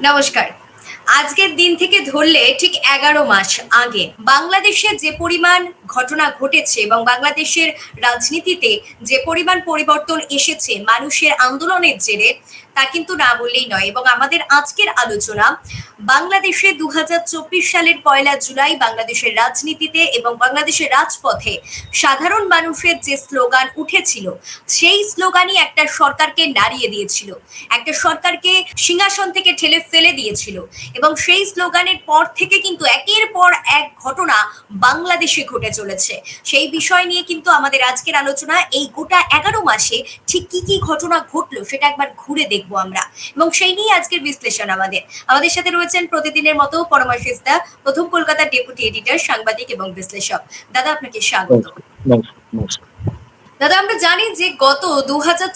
নমস্কার। আজকের দিন থেকে ধরলে ঠিক এগারো মাস আগে বাংলাদেশে যে পরিমাণ ঘটনা ঘটেছে এবং বাংলাদেশের রাজনীতিতে যে পরিমাণ পরিবর্তন এসেছে মানুষের আন্দোলনের জেরে তা কিন্তু না বললেই নয়। এবং আমাদের আজকের আলোচনা, বাংলাদেশে দু হাজার চব্বিশ সালের পয়লা জুলাই বাংলাদেশের রাজনীতিতে এবং বাংলাদেশের রাজপথে সাধারণ মানুষের যে স্লোগান উঠেছিল, সেই স্লোগানই একটা সরকারকে নাড়িয়ে দিয়েছিল। একটা সরকারকে সিংহাসন থেকে ঠেলে ফেলে দিয়েছিল। এবং সেই স্লোগানের পর থেকে কিন্তু একের পর এক ঘটনা বাংলাদেশে ঘটে চলেছে। সেই বিষয় নিয়ে কিন্তু আমাদের আজকের আলোচনা, এই গোটা এগারো মাসে ঠিক কি কি ঘটনা ঘটলো সেটা একবার ঘুরে দেখব। আমরা। এবং সেই নিয়ে আজকের বিশ্লেষণ আমাদের। আমাদের সাথে রয়েছেন প্রতিদিনের মতো পরমাশিস্তা প্রথম কলকাতার ডেপুটি এডিটর, সাংবাদিক এবং বিশ্লেষক। দাদা, আপনাকে স্বাগত। নমস্কার। দাদা, আমরা জানি যে গত দু হাজার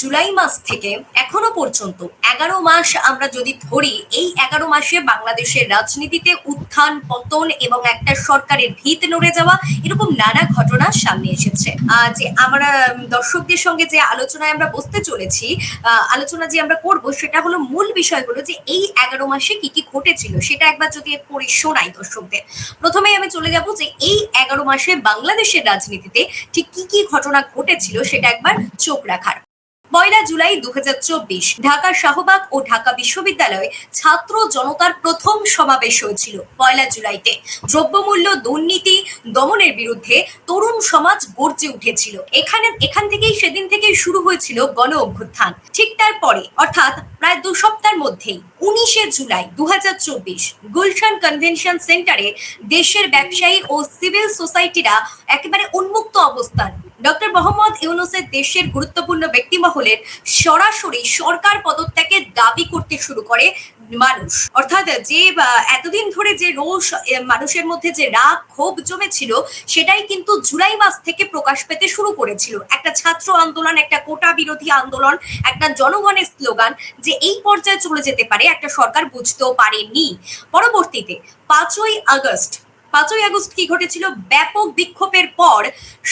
জুলাই মাস থেকে এখনও পর্যন্ত এগারো মাস আমরা যদি ধরি, এই এগারো মাসে বাংলাদেশের রাজনীতিতে উত্থান, পতন এবং একটা সরকারের ভিত নড়ে যাওয়া এরকম নানা ঘটনা সামনে এসেছে। যে আমরা দর্শকদের সঙ্গে যে আলোচনায় আমরা বসতে চলেছি আলোচনা যে আমরা করব সেটা হলো মূল বিষয় হলো যে এই এগারো মাসে কি কি ঘটেছিল, সেটা একবার যদি পড়ে শোনাই দর্শকদের। প্রথমে আমি চলে যাব যে এই এগারো মাসে বাংলাদেশের রাজনীতিতে ঠিক কি কি ঘটনা ঘটেছিল সেটা একবার চোখ রাখার। পয়লা জুলাই দু ঢাকার শাহবাগ ও ঢাকা বিশ্ববিদ্যালয়ে ছাত্র জনতার প্রথম সমাবেশ হয়েছিল পয়লা জুলাইতে। দ্রব্যমূল্য, দুর্নীতি, দমনের বিরুদ্ধে তরুণ সমাজ গর্জে উঠেছিল। এখানে এখান থেকেই সেদিন থেকেই শুরু হয়েছিল গণ অভ্যুত্থান ঠিক তারপরে, অর্থাৎ প্রায় দু সপ্তাহের মধ্যেই উনিশে জুলাই দুহাজার চব্বিশ গুলশান কনভেনশন সেন্টারে দেশের ব্যবসায়ী ও সিভিল সোসাইটিরা একেবারে উন্মুক্ত অবস্থান। ডক্টর মোহাম্মদ ইউনুসের দেশের গুরুত্বপূর্ণ ব্যক্তিমহলের সরাসরি সরকার পদত্যাগের দাবি করতে শুরু করে মানুষ। অর্থাৎ যে এতদিন ধরে যে রোষ মানুষের মধ্যে যে রাগ, ক্ষোভ জমেছিল, সেটাই কিন্তু জুলাই মাস থেকে প্রকাশ পেতে শুরু করেছিল। একটা ছাত্র আন্দোলন, একটা কোটা বিরোধী আন্দোলন, একটা জনগণের স্লোগান যে এই পর্যায়ে চলে যেতে পারে, একটা সরকার বুঝতেও পারেনি। পরবর্তীতে পাঁচই আগস্ট পাঁচই আগস্ট কি ঘটেছিল? ব্যাপক বিক্ষোভের পর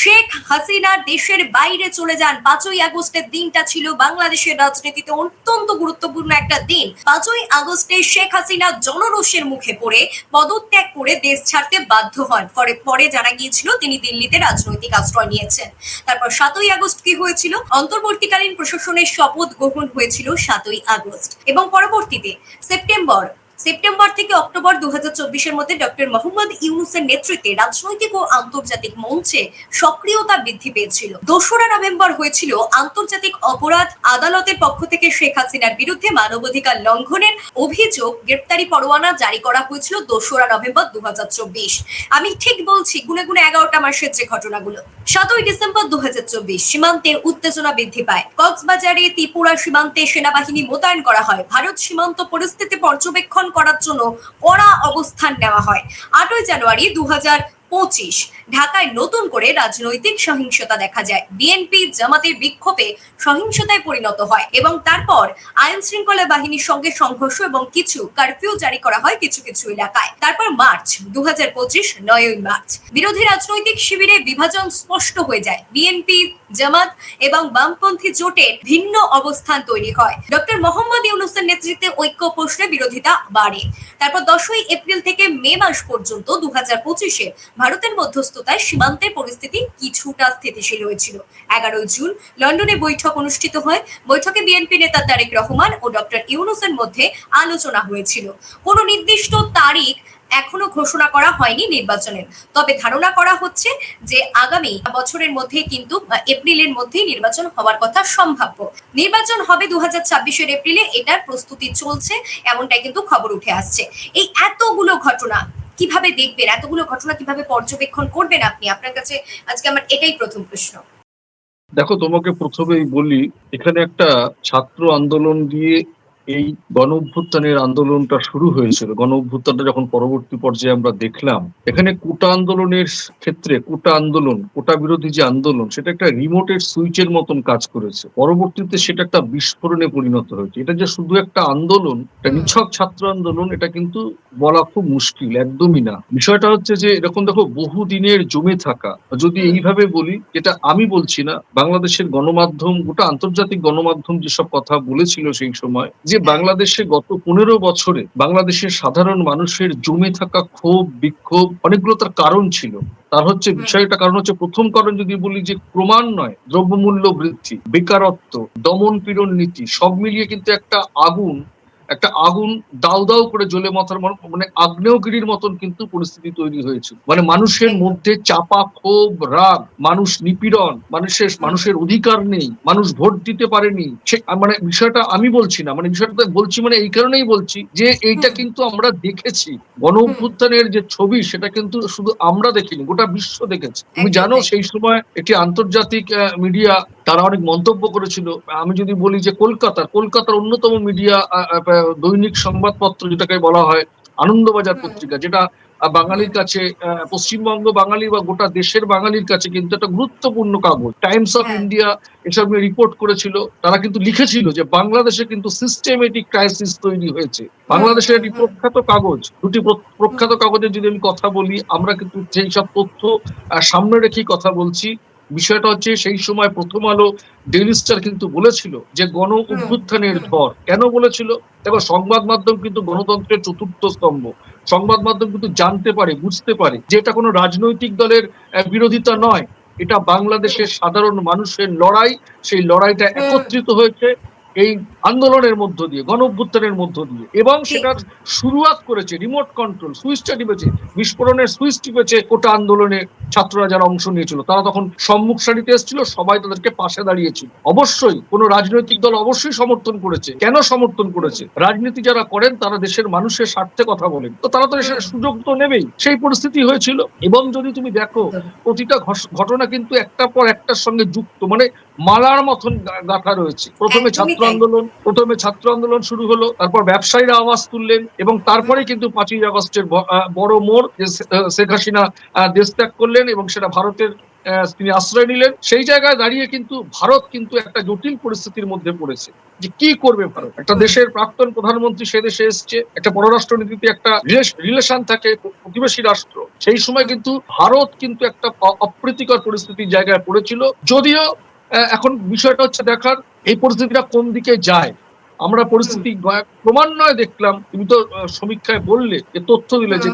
শেখ হাসিনা দেশের বাইরে চলে যান। পাঁচই আগস্টের দিনটা ছিল বাংলাদেশের রাজনীতিতে অত্যন্ত গুরুত্বপূর্ণ একটা দিন। পাঁচই আগস্টে শেখ হাসিনা জনরোষের মুখে পড়ে, পদত্যাগ করে দেশ ছাড়তে বাধ্য হন। পরে পরে জানা গিয়েছিল তিনি দিল্লিতে রাজনৈতিক আশ্রয় নিয়েছেন। তারপর সাতই আগস্ট কি হয়েছিল? অন্তর্বর্তীকালীন প্রশাসনের শপথ গ্রহণ হয়েছিল সাতই আগস্ট। এবং পরবর্তীতে সেপ্টেম্বর সেপ্টেম্বর থেকে অক্টোবর দু হাজার মধ্যে ডক্টর মোহাম্মদ ইউনুসের নেতৃত্বে রাজনৈতিক ও আন্তর্জাতিক মঞ্চে সক্রিয়তা বৃদ্ধি পেয়েছিল। দোসরা নভেম্বর হয়েছিল আন্তর্জাতিক অপরাধ আদালতের পক্ষ থেকে শেখ হাসিনার বিরুদ্ধে মানবাধিকার লঙ্ঘনের অভিযোগ গ্রেপ্তারি পরোয়ানা জারি করা হয়েছিল দোসরা নভেম্বর দু হাজার চব্বিশ। আমি ঠিক বলছি, গুনে গুনে এগারোটা মাসের যে ঘটনাগুলো। সাতই ডিসেম্বর দু সীমান্তের উত্তেজনা বৃদ্ধি পায়। কক্সবাজারে ত্রিপুরা সীমান্তে সেনাবাহিনী মোতায়েন করা হয়। ভারত সীমান্ত পরিস্থিতি পর্যবেক্ষণ করার জন্য কড়া অবস্থান নেওয়া হয়। আটই জানুয়ারি দু পঁচিশ, ঢাকায় নতুন করে রাজনৈতিক সহিংসতা দেখা যায়। বিএনপি জামাতের বিক্ষোভে সহিংসতায় পরিণত হয় এবং তারপর আইন শৃঙ্খলা বাহিনীর সঙ্গে সংঘর্ষ এবং কিছু কারফিউ জারি করা হয় কিছু কিছু এলাকায়। তারপর মার্চ দু হাজার পঁচিশ, নয়ই মার্চ। বিরোধী রাজনৈতিক শিবিরে বিভাজন স্পষ্ট হয়ে যায়। বিএনপি জামাত এবং বামপন্থী জোটের ভিন্ন অবস্থান তৈরি হয়। ডক্টর মোহাম্মদ ইউনুসের নেতৃত্বে ঐক্য প্রশ্নে বিরোধিতা বাড়ে। তারপর দশই এপ্রিল থেকে মে মাস পর্যন্ত দু হাজার পঁচিশে ভারতের মধ্যস্থতায় সীমান্তের পরিস্থিতি কিছুটা স্থিতিশীল হয়েছিল। এগারোই জুন লন্ডনে বৈঠক অনুষ্ঠিত হয়। বৈঠকে বিএনপি নেতা তারেক রহমান ও ডক্টর ইউনুসের মধ্যে আলোচনা হয়েছিল। কোনো নির্দিষ্ট তারিখ এখনও ঘোষণা করা হয়নি নির্বাচনের। তবে ধারণা করা হচ্ছে যে আগামী বছরের মধ্যেই কিন্তু এপ্রিলের মধ্যেই নির্বাচন হওয়ার কথা সম্ভাব্য। নির্বাচন হবে দু হাজার ছাব্বিশের এপ্রিলে, এটার প্রস্তুতি চলছে, এমনটাই কিন্তু খবর উঠে আসছে। এই এতগুলো ঘটনা কীভাবে দেখবেন? এতগুলো ঘটনা কীভাবে পর্যবেক্ষণ করবেন আপনি? আপনার কাছে আজকে আমার এটাই প্রথম প্রশ্ন। দেখো, তোমাকে প্রথমেই বলি, এখানে একটা ছাত্র আন্দোলন দিয়ে এই গণ অভ্যুত্থানের আন্দোলনটা শুরু হয়েছিল। গণ অভ্যুত্থানটা যখন পরবর্তী পর্যায়ে আমরা দেখলাম, এখানে কোটা আন্দোলনের ক্ষেত্রে কোটা আন্দোলন, কোটা বিরোধী যে আন্দোলন, সেটা একটা রিমোটের সুইচের মতন কাজ করেছে। পরবর্তীতে সেটা একটা বিস্ফোরণে পরিণত হয়েছে। এটা যে শুধু একটা আন্দোলন, একটা নিছক ছাত্র আন্দোলন, এটা কিন্তু বলা খুব মুশকিল, একদমই না। বিষয়টা হচ্ছে যে, এরকম দেখো বহুদিনের জমে থাকা, যদি এইভাবে বলি, যেটা আমি বলছি না, বাংলাদেশের গণমাধ্যম, গোটা আন্তর্জাতিক গণমাধ্যম যেসব কথা বলেছিল সেই সময়, যে বাংলাদেশে গত পনেরো বছরে বাংলাদেশের সাধারণ মানুষের জমে থাকা ক্ষোভ বিক্ষোভ অনেকগুলো তার কারণ ছিল তার হচ্ছে। বিষয়টা কারণ হচ্ছে প্রথম কারণ যদি বলি যে ক্রমান্বয়ে দ্রব্যমূল্য বৃদ্ধি বেকারত্ব দমন পীড়ন নীতি সব মিলিয়ে কিন্তু একটা আগুন একটা আগুন দাউ দাউ করে জ্বলে মাথার মন- মানে আগ্নেয়গিরির মতন কিন্তু পরিস্থিতি তৈরি হয়েছে। মানে মানুষের মধ্যে চাপা ক্ষোভ রাগ মানুষ নিপীড়ন মানুষের মানুষের অধিকার নেই মানুষ ভোট দিতে পারেনি। মানে বিষয়টা আমি বলছি না মানে বিষয়টা বলছি মানে এই কারণেই বলছি যে এইটা কিন্তু আমরা দেখেছি। গণ অভ্যুত্থানের যে ছবি সেটা কিন্তু শুধু আমরা দেখিনি গোটা বিশ্ব দেখেছে। তুমি জানো সেই সময় একটি আন্তর্জাতিক মিডিয়া তারা অনেক মন্তব্য করেছিল। আমি যদি বলি যে কলকাতার কলকাতার অন্যতম মিডিয়া দৈনিক সংবাদপত্র যেটাকে বলা হয় আনন্দবাজার পত্রিকা যেটা বাঙালির কাছে পশ্চিমবঙ্গ বাঙালি বা গোটা দেশের বাঙালির কাছে কিন্তু একটা গুরুত্বপূর্ণ কাগজ। টাইমস অফ হ্যাঁ। ইন্ডিয়া এসব নিয়ে রিপোর্ট করেছিল তারা কিন্তু লিখেছিল যে বাংলাদেশে কিন্তু সিস্টেমেটিক ক্রাইসিস তৈরি হয়েছে। বাংলাদেশের একটি প্রখ্যাত কাগজ দুটি প্রখ্যাত কাগজের যদি আমি কথা বলি আমরা কিন্তু সেই সব তথ্য সামনে রেখেই কথা বলছি। বিষয়টা হচ্ছে সেই সময় প্রথম আলো ডেইলি স্টার কিন্তু বলেছিল যে গণ অভ্যুত্থানের। ঝড়। কেন বলেছিল? দেখো সংবাদ মাধ্যম কিন্তু গণতন্ত্রের চতুর্থ স্তম্ভ। সংবাদ মাধ্যম কিন্তু জানতে পারে বুঝতে পারে যে এটা কোনো রাজনৈতিক দলের বিরোধিতা নয়। এটা বাংলাদেশের সাধারণ মানুষের লড়াই। সেই লড়াইটা একত্রিত হয়েছে এই আন্দোলনের মধ্য দিয়ে গণ অভ্যুত্থানের মধ্য দিয়ে। এবং সেটার শুরুয়াত করেছে রিমোট কন্ট্রোল সুইচটা টিপেছে বিস্ফোরণের সুইচ টিপেছে গোটা আন্দোলনে ছাত্ররা যারা অংশ নিয়েছিল তারা তখন সম্মুখ সারিতে এসেছিল সবাই তাদেরকে পাশে দাঁড়িয়েছিল। অবশ্যই কোনো রাজনৈতিক দল অবশ্যই সমর্থন করেছে। কেন সমর্থন করেছে? রাজনীতি যারা করেন তারা দেশের মানুষের স্বার্থে কথা বলেন। তো তারা তো এসে সুযোগ তো নেবেই। সেই পরিস্থিতি হয়েছিল। এবং যদি তুমি দেখো প্রতিটা ঘটনা কিন্তু একটা পর একটার সঙ্গে যুক্ত। মানে মালার মতন গাঁথা রয়েছে। প্রথমে ছাত্র আন্দোলন প্রথমে ছাত্র আন্দোলন শুরু হলো তারপর ব্যবসায়ীরা আওয়াজ তুললেন এবং তারপরে কিন্তু পাঁচই আগস্টের বড় মোড় শেখ হাসিনা দেশ ত্যাগ করলেন। এবং সেটা ভারতের তিনি আশ্রয় নিলেন। সেই জায়গায় দাঁড়িয়ে কিন্তু ভারত কিন্তু একটা জটিল পরিস্থিতির মধ্যে পড়েছে যে কি করবে ভারত? একটা দেশের প্রাক্তন প্রধানমন্ত্রী সে দেশে এসছে একটা পররাষ্ট্র নীতিতে একটা রিলেশন থাকে প্রতিবেশী রাষ্ট্র। সেই সময় কিন্তু ভারত কিন্তু একটা অপ্রীতিকর পরিস্থিতির জায়গায় পড়েছিল। যদিও এখন বিষয়টা হচ্ছে দেখার এই পরিস্থিতিটা কোন দিকে যায়। আমরা পরিস্থিতি ক্রমান্বয়ে দেখলাম। তুমি তো সমীক্ষায় বললে যে তথ্য দিলে যে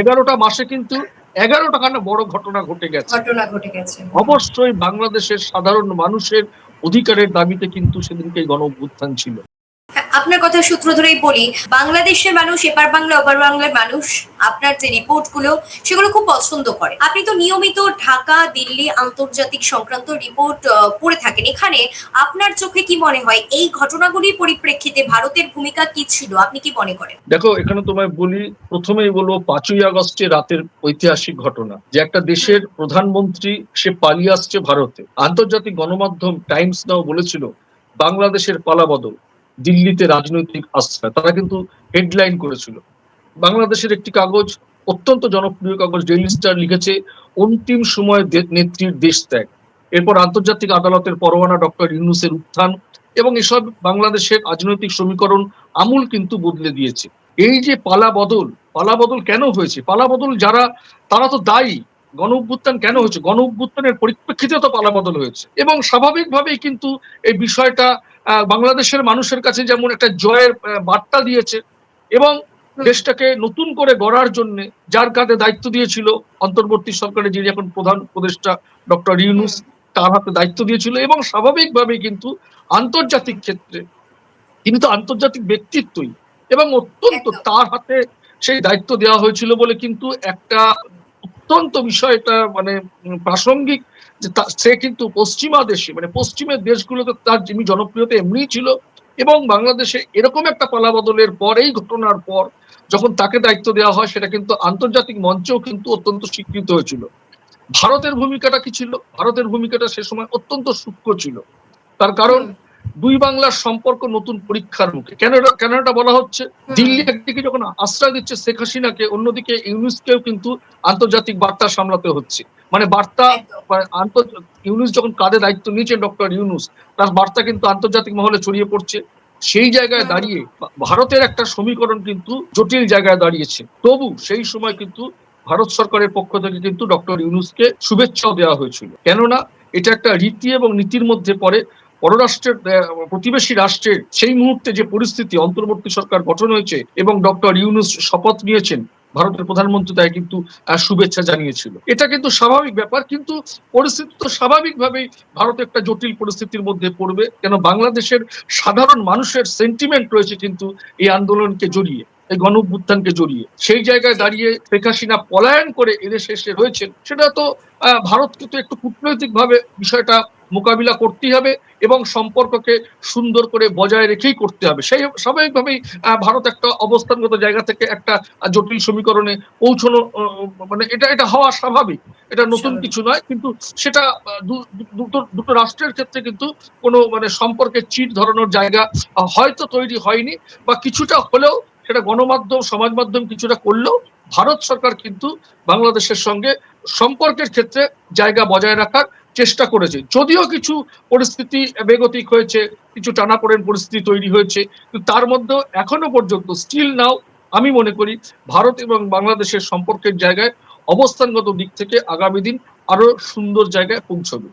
এগারোটা মাসে কিন্তু এগারোটা খানা বড় ঘটনা ঘটে গেছে। ঘটনা ঘটে গেছে। অবশ্যই বাংলাদেশের সাধারণ মানুষের অধিকারের দাবিতে কিন্তু সেদিনকে গণ অভ্যুত্থান ছিল। আপনার কথা সূত্র ধরেই বলি, বাংলাদেশের মানুষ, এপার বাংলা, ওপার বাংলার মানুষ, আপনার যে রিপোর্টগুলো সেগুলো খুব পছন্দ করে। আপনি তো নিয়মিত ঢাকা, দিল্লি, আন্তর্জাতিক সংক্রান্ত রিপোর্ট পড়ে থাকেন। এখানে আপনার চোখে কি মনে হয়? এই ঘটনাগুলির পরিপ্রেক্ষিতে ভারতের ভূমিকা কি ছিল? আপনি কি মনে করেন? দেখো, এখানে তোমায় বলি, প্রথমেই বলব, পাঁচই আগস্টে রাতের ঐতিহাসিক ঘটনা, যে একটা দেশের প্রধানমন্ত্রী, সে পালিয়ে আসছে ভারতে। আন্তর্জাতিক গণমাধ্যম টাইমস নাও বলেছিল, বাংলাদেশের পালাবদল। দিল্লিতে রাজনৈতিক আশ্রয় তারা কিন্তু হেডলাইন করেছিল। বাংলাদেশের একটি কাগজ, অত্যন্ত জনপ্রিয় কাগজ ডেইলি স্টার লিখেছে, অন্তিম সময় নেত্রীর দেশ ত্যাগ। এরপর আন্তর্জাতিক আদালতের পরোয়ানা ডক্টর ইউনুসের উত্থান এবং এসব বাংলাদেশের রাজনৈতিক সমীকরণ আমূল কিন্তু বদলে দিয়েছে। এই যে পালা বদল পালা বদল কেন হয়েছে? পালা বদল যারা, তারা তো দায়ী। গণ অভ্যুত্থান কেন হয়েছে? গণ অভ্যুত্থানের পরিপ্রেক্ষিতে তো পালা বদল হয়েছে। এবং স্বাভাবিকভাবেই কিন্তু এই বিষয়টা বাংলাদেশের মানুষের কাছে যেমন একটা জয়ের বার্তা দিয়েছে এবং দেশটাকে নতুন করে গড়ার জন্য যার কাঁধে দায়িত্ব দিয়েছিল অন্তর্বর্তী সরকারের যিনি এখন প্রধান উপদেষ্টা ডক্টর ইউনুস তার হাতে দায়িত্ব দিয়েছিল এবং স্বাভাবিকভাবেই কিন্তু আন্তর্জাতিক ক্ষেত্রে তিনি তো আন্তর্জাতিক ব্যক্তিত্বই এবং অত্যন্ত তার হাতে সেই দায়িত্ব দেওয়া হয়েছিল বলে কিন্তু একটা অত্যন্ত বিষয়টা মানে প্রাসঙ্গিক যে সে কিন্তু পশ্চিমা দেশে মানে পশ্চিমের দেশগুলোতে তার যেমনি জনপ্রিয়তা এমনি ছিল, এবং বাংলাদেশে এরকম একটা পালাবদলের পর, এই ঘটনার পর, যখন তাকে দায়িত্ব দেওয়া হয়, সেটা কিন্তু আন্তর্জাতিক মঞ্চেও কিন্তু অত্যন্ত স্বীকৃত হয়েছিল। ভারতের ভূমিকাটা কি ছিল? ভারতের ভূমিকাটা সে সময় অত্যন্ত সূক্ষ্ম ছিল। তার কারণ দুই বাংলার সম্পর্ক নতুন পরীক্ষার মুখে। কেন কেন এটা বলা হচ্ছে? দিল্লি একদিকে যখন আশ্রয় দিচ্ছে শেখ হাসিনাকে অন্যদিকে ইউনুসকেও কিন্তু আন্তর্জাতিক বার্তা সামলাতে হচ্ছে। মানে বার্তা। মানে ইউনুস যখন কাঁধে দায়িত্ব নিয়েছেন ডক্টর ইউনুস তার বার্তা কিন্তু আন্তর্জাতিক মহলে ছড়িয়ে পড়ছে। সেই জায়গায় দাঁড়িয়ে ভারতের একটা সমীকরণ কিন্তু জটিল জায়গায় দাঁড়িয়েছে। তবু সেই সময় কিন্তু ভারত সরকারের পক্ষ থেকে কিন্তু ডক্টর ইউনুসকে শুভেচ্ছাও দেওয়া হয়েছিল। কেননা এটা একটা রীতি এবং নীতির মধ্যে পড়ে। পররাষ্ট্রের প্রতিবেশী রাষ্ট্রের সেই মুহূর্তে যে পরিস্থিতি অন্তর্বর্তী সরকার গঠন হয়েছে এবং ডক্টর ইউনুস শপথ নিয়েছেন, ভারতের প্রধানমন্ত্রী তাই কিন্তু শুভেচ্ছা জানিয়েছিল। এটা কিন্তু স্বাভাবিক ব্যাপার, কিন্তু পরিস্থিতি তো স্বাভাবিকভাবেই ভারত একটা জটিল পরিস্থিতির মধ্যে পড়বে, কেন বাংলাদেশের সাধারণ মানুষের সেন্টিমেন্ট রয়েছে কিন্তু এই আন্দোলনকে জড়িয়ে, এই গণ জড়িয়ে। সেই জায়গায় দাঁড়িয়ে শেখ হাসিনা পলায়ন করে এদেশে এসে রয়েছেন, সেটা তো ভারতকে তো একটু কূটনৈতিক ভাবে বিষয়টা মোকাবিলা করতেই হবে এবং সম্পর্ককে সুন্দর করে বজায় রেখেই করতে হবে। সেই স্বাভাবিকভাবেই ভারত একটা অবস্থানগত জায়গা থেকে একটা জটিল সমীকরণে পৌঁছানো মানে এটা এটা হওয়া স্বাভাবিক। এটা নতুন কিছু নয় কিন্তু সেটা দুটো দুটো রাষ্ট্রের ক্ষেত্রে কিন্তু কোনো মানে সম্পর্কে চিট ধরানোর জায়গা হয়তো তৈরি হয়নি বা কিছুটা হলেও সেটা গণমাধ্যম সমাজ মাধ্যম কিছুটা করলেও ভারত সরকার কিন্তু বাংলাদেশের সঙ্গে সম্পর্কের ক্ষেত্রে জায়গা বজায় রাখার চেষ্টা করেছে। যদিও কিছু পরিস্থিতি বেগতিক হয়েছে, কিছু টানাপোড়েন পরিস্থিতি তৈরি হয়েছে তার মধ্যেও এখনও পর্যন্ত স্টিল নাও আমি মনে করি ভারত এবং বাংলাদেশের সম্পর্কের জায়গায় অবস্থানগত দিক থেকে আগামী দিন আরও সুন্দর জায়গায় পৌঁছবে।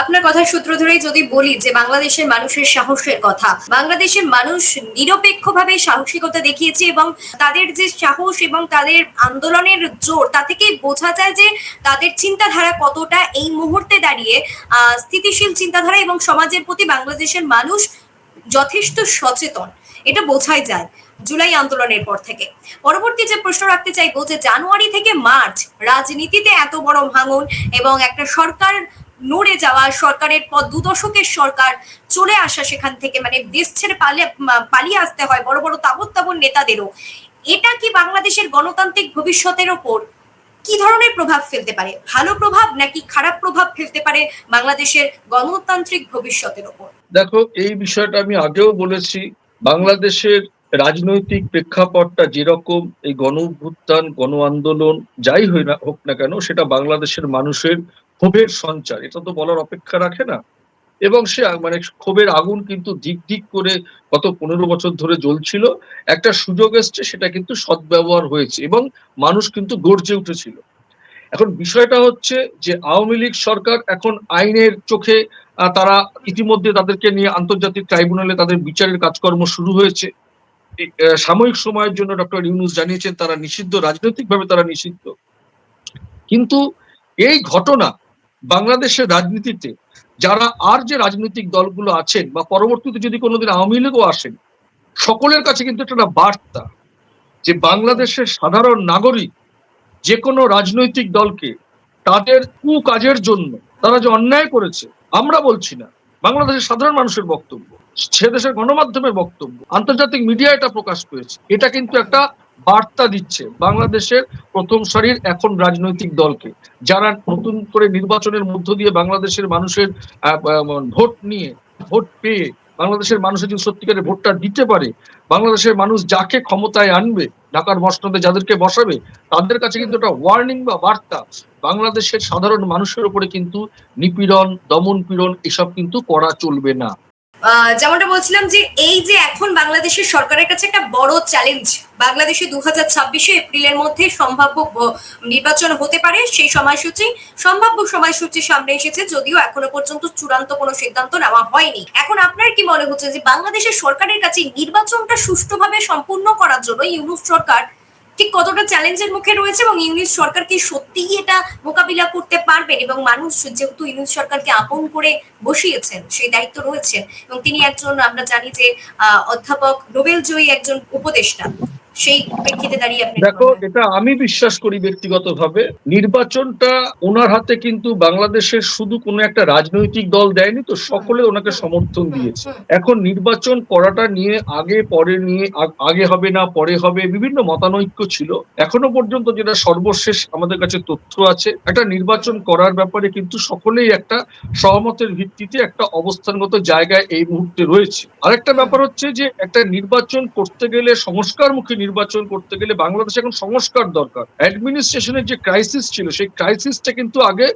আপনার কথার সূত্র ধরেই যদি বলি যে বাংলাদেশের মানুষের সাহসের কথা, বাংলাদেশের মানুষ নিরপেক্ষভাবে সাহসিকতা দেখিয়েছে এবং তাদের যে সাহস এবং তাদের আন্দোলনের জোর, তা থেকেই বোঝা যায় যে তাদের চিন্তাধারা কতটা এই মুহূর্তে দাঁড়িয়ে স্থিতিশীল চিন্তাধারা এবং সমাজের প্রতি বাংলাদেশের মানুষ যথেষ্ট সচেতন। এটা বোঝাই যায় জুলাই আন্দোলনের পর থেকে। পরবর্তী যে প্রশ্ন রাখতে চাইব যে জানুয়ারি থেকে মার্চ রাজনীতিতে এত বড় ভাঙন এবং একটা সরকার নড়ে যাওয়া, সরকারের পর দু দশকের সরকার চলে আসা সেখান থেকে মানে দেশ ছেড়ে পালিয়ে পালিয়ে আসতে হয় বড় বড় তাবৎ তাবৎ নেতাদেরও। এটা কি বাংলাদেশের গণতান্ত্রিক ভবিষ্যতের ওপর কি ধরনের প্রভাব ফেলতে পারে? ভালো প্রভাব নাকি খারাপ প্রভাব ফেলতে পারে বাংলাদেশের গণতান্ত্রিক ভবিষ্যতের ওপর? দেখো, এই বিষয়টা আমি আগেও বলেছি, বাংলাদেশের রাজনৈতিক প্রেক্ষাপটটা যেরকম এই গণ অভ্যুত্থান গণ আন্দোলন যাই হই না, হোক না কেন, সেটা বাংলাদেশের মানুষের ক্ষোভের সঞ্চার, এটা তো বলার অপেক্ষা রাখে না। এবং সে মানে ক্ষোভের আগুন কিন্তু দিক দিক করে গত পনেরো বছর ধরে জ্বলছিল। একটা সুযোগ এসছে, সেটা কিন্তু সদ্ব্যবহার হয়েছে এবং মানুষ কিন্তু গর্জে উঠেছিল। এখন বিষয়টা হচ্ছে যে, আওয়ামী লীগ সরকার এখন আইনের চোখে তারা ইতিমধ্যে তাদেরকে নিয়ে আন্তর্জাতিক ট্রাইব্যুনালে তাদের বিচারের কাজকর্ম শুরু হয়েছে। সাময়িক সময়ের জন্য ডক্টর ইউনুস জানিয়েছেন, তারা নিষিদ্ধ, রাজনৈতিকভাবে তারা নিষিদ্ধ। কিন্তু এই ঘটনা বাংলাদেশের রাজনীতিতে যারা আর যে রাজনৈতিক দলগুলো আছেন বা পরবর্তীতে যদি কোনোদিন আওয়ামী লীগও আসেন, সকলের কাছে কিন্তু একটা বার্তা যে বাংলাদেশের সাধারণ নাগরিক যে কোনো রাজনৈতিক দলকে তাদের কু কাজের জন্য তারা যে অন্যায় করেছে, আমরা বলছি না। বাংলাদেশের সাধারণ মানুষের বক্তব্য, সে দেশের গণমাধ্যমের বক্তব্য, আন্তর্জাতিক মিডিয়া এটা প্রকাশ করেছে। এটা কিন্তু একটা বার্তা দিচ্ছে বাংলাদেশের প্রথম সারির এখন রাজনৈতিক দলকে, যারা নতুন করে নির্বাচনের মধ্য দিয়ে বাংলাদেশের মানুষের ভোট নিয়ে, ভোট পেয়ে বাংলাদেশের মানুষের যদি সত্যিকারের ভোটটা দিতে পারে, বাংলাদেশের মানুষ যাকে ক্ষমতায় আনবে, ঢাকার মসনদে যাদেরকে বসাবে, তাদের কাছে কিন্তু একটা ওয়ার্নিং বা বার্তা, বাংলাদেশের সাধারণ মানুষের উপরে কিন্তু নিপীড়ন, দমন পীড়ন এসব কিন্তু করা চলবে না। যেমনটা বলছিলাম যে এই যে এখন বাংলাদেশের সরকারের কাছে একটা বড় চ্যালেঞ্জ বাংলাদেশে দু হাজার ছাব্বিশে এপ্রিলের মধ্যে সম্ভাব্য নির্বাচন হতে পারে, সেই সময়সূচি, সম্ভাব্য সময়সূচি সামনে এসেছে, যদিও এখনও পর্যন্ত চূড়ান্ত কোনো সিদ্ধান্ত নেওয়া হয়নি। এখন আপনার কি মনে হচ্ছে যে বাংলাদেশের সরকারের কাছে নির্বাচনটা সুষ্ঠুভাবে সম্পূর্ণ করার জন্য ইউনুস সরকার ঠিক কতটা চ্যালেঞ্জের মুখে রয়েছে এবং ইউনিশ সরকার কি সত্যিই এটা মোকাবিলা করতে পারবেন এবং মানুষ যেহেতু ইউনিশ সরকারকে আপন করে বসিয়েছেন, সেই দায়িত্ব রয়েছে। এবং তিনি একজন, আমরা জানি যে অধ্যাপক নোবেল জয়ী একজন উপদেষ্টা। সেই প্রেক্ষিতে দাঁড়িয়ে আপনি দেখো এটা আমি বিশ্বাস করি ব্যক্তিগতভাবে। নির্বাচনটা ওনার হাতে কিন্তু বাংলাদেশের শুধু কোনো একটা রাজনৈতিক দল দেয়নি তো সকলে ওনাকে সমর্থন দিয়েছে। এখন নির্বাচন করাটা নিয়ে আগে পরে নিয়ে আগে হবে না পরে হবে বিভিন্ন মতানৈক্য ছিল। এখনও পর্যন্ত যেটা সর্বশেষ আমাদের কাছে তথ্য আছে একটা নির্বাচন করার ব্যাপারে কিন্তু সকলেই একটা সহমতের ভিত্তিতে একটা অবস্থানগত জায়গায় এই মুহূর্তে রয়েছে। আরেকটা ব্যাপার হচ্ছে যে একটা নির্বাচন করতে গেলে সংস্কারমুখী নির্বাচন করতে গেলে বাংলাদেশে এখন সংস্কার দরকার। অ্যাডমিনিস্ট্রেশনের যে ক্রাইসিস ছিল, সেই ক্রাইসিসটা কিন্তু আগে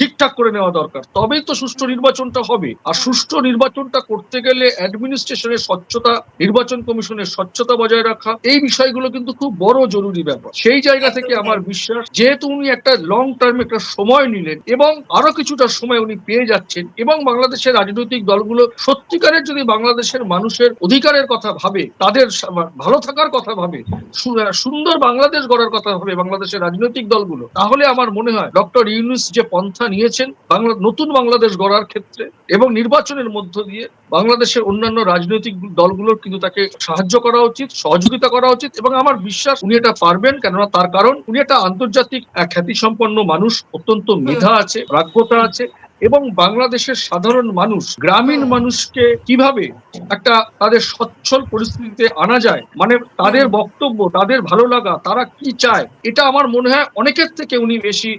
ঠিকঠাক করে নেওয়া দরকার। তবেই তো সুষ্ঠু নির্বাচনটা হবে। আর সুষ্ঠু নির্বাচনটা করতে গেলে অ্যাডমিনিস্ট্রেশনের স্বচ্ছতা, নির্বাচন কমিশনের স্বচ্ছতা বজায় রাখা, এই বিষয়গুলো কিন্তু খুব বড় জরুরি ব্যাপার। সেই জায়গা থেকে আমার বিশ্বাস, যেহেতু উনি একটা লং টার্ম একটা সময় নিলেন এবং আরও কিছুটা সময় উনি পেয়ে যাচ্ছেন এবং বাংলাদেশের রাজনৈতিক দলগুলো সত্যিকারের যদি বাংলাদেশের মানুষের অধিকারের কথা ভাবে, তাদের ভালো থাকার কথা ভাবে সুন্দর বাংলাদেশ গড়ার কথা ভাবে বাংলাদেশের রাজনৈতিক দলগুলো। তাহলে আমার মনে হয় ডক্টর ইউনুস যে পন্থা নিয়েছেন, বাংলা নতুন বাংলাদেশ গড়ার ক্ষেত্রে এবং নির্বাচনের মধ্য দিয়ে বাংলাদেশের অন্যান্য রাজনৈতিক দলগুলোর কিন্তু তাকে সাহায্য করা উচিত, সহযোগিতা করা উচিত এবং আমার বিশ্বাস উনি এটা পারবেন, কেননা তার কারণ উনি একটা আন্তর্জাতিক খ্যাতিসম্পন্ন মানুষ, অত্যন্ত মেধা আছে, প্রাজ্ঞতা আছে। এবং বাংলাদেশের সাধারণ মানুষ গ্রামীণ মানুষকে কীভাবে একটা তাদের সচ্ছল পরিস্থিতিতে আনা যায় মানে তাদের বক্তব্য তাদের ভালো লাগা তারা কি চায় এটা আমার মনে হয় অনেকের থেকে উনি বেশি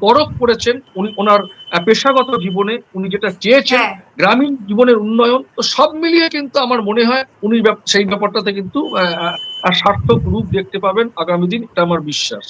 পরখ করেছেন। উনি ওনার পেশাগত জীবনে উনি যেটা চেয়েছেন হ্যাঁ। গ্রামীণ জীবনের উন্নয়ন তো সব মিলিয়ে কিন্তু আমার মনে হয় উনি সেই ব্যাপারটাতে কিন্তু সার্থক রূপ দেখতে পাবেন আগামী দিন এটা আমার বিশ্বাস।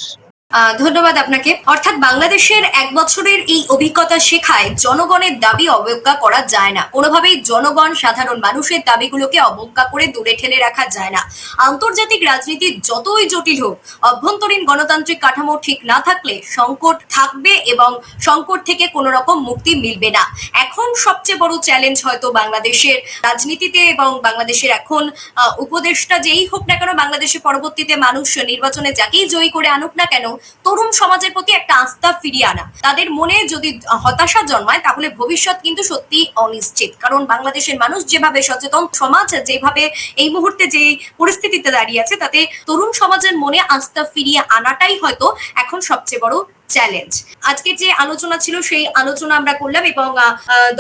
ধন্যবাদ আপনাকে। অর্থাৎ বাংলাদেশের এক বছরের এই অভিজ্ঞতা শেখায় জনগণের দাবি অবজ্ঞা করা যায় না। কোনোভাবেই জনগণ সাধারণ মানুষের দাবিগুলোকে অবজ্ঞা করে দূরে ঠেলে রাখা যায় না। আন্তর্জাতিক রাজনীতি যতই জটিল হোক অভ্যন্তরীণ গণতান্ত্রিক কাঠামো ঠিক না থাকলে সংকট থাকবে এবং সংকট থেকে কোনো রকম মুক্তি মিলবে না। এখন সবচেয়ে বড় চ্যালেঞ্জ হয়তো বাংলাদেশের রাজনীতিতে এবং বাংলাদেশের এখন আহ, উপদেষ্টা যেই হোক না কেন বাংলাদেশে পরবর্তীতে মানুষ নির্বাচনে যাকেই জয়ী করে আনুক না কেন তরুণ সমাজের প্রতি একটা আস্থা ফিরিয়ে আনা। তাদের মনে যদি হতাশা জন্মায়, তাহলে ভবিষ্যৎ কিন্তু সত্যি অনিশ্চিত। কারণ বাংলাদেশের মানুষ যেভাবে সচেতন, সমাজ যেভাবে এই মুহূর্তে যে পরিস্থিতিতে দাঁড়িয়ে আছে, তাতে তরুণ সমাজের মনে আস্থা ফিরিয়ে আনাটাই হয়তো এখন সবচেয়ে বড় চ্যালেঞ্জ আজকে যে আলোচনা ছিল, সেই আলোচনা আমরা করলাম এবং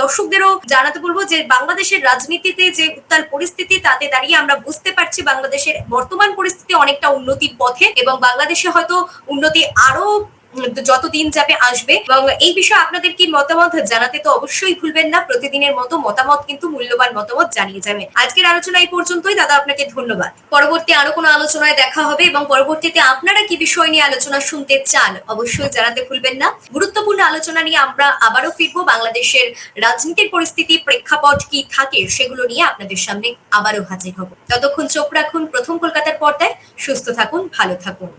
দর্শকদেরও জানাতে বলব যে বাংলাদেশের রাজনীতিতে যে উত্তাল পরিস্থিতি, তাতে দাঁড়িয়ে আমরা বুঝতে পারছি বাংলাদেশের বর্তমান পরিস্থিতি অনেকটা উন্নতির পথে এবং বাংলাদেশে হয়তো উন্নতি আরও যত দিন যাবে আসবে। এবং এই বিষয়ে আপনাদের কি মতামত জানাতে তো অবশ্যই ভুলবেন না। প্রতিদিনের মতো মতামত কিন্তু মূল্যবান মতামত জানিয়ে যাবে। আজকের আলোচনা এই পর্যন্তই। দাদা, আপনাকে ধন্যবাদ। পরবর্তী আরও কোনো আলোচনায় দেখা হবে এবং পরবর্তীতে আপনারা কি বিষয় নিয়ে আলোচনা শুনতে চান অবশ্যই জানাতে ভুলবেন না। গুরুত্বপূর্ণ আলোচনা নিয়ে আমরা আবারও ফিরবো। বাংলাদেশের রাজনীতির পরিস্থিতি, প্রেক্ষাপট কি থাকে সেগুলো নিয়ে আপনাদের সামনে আবারও হাজির হব। ততক্ষণ চোখ রাখুন। প্রথম কলকাতার পর্দায় সুস্থ থাকুন, ভালো থাকুন।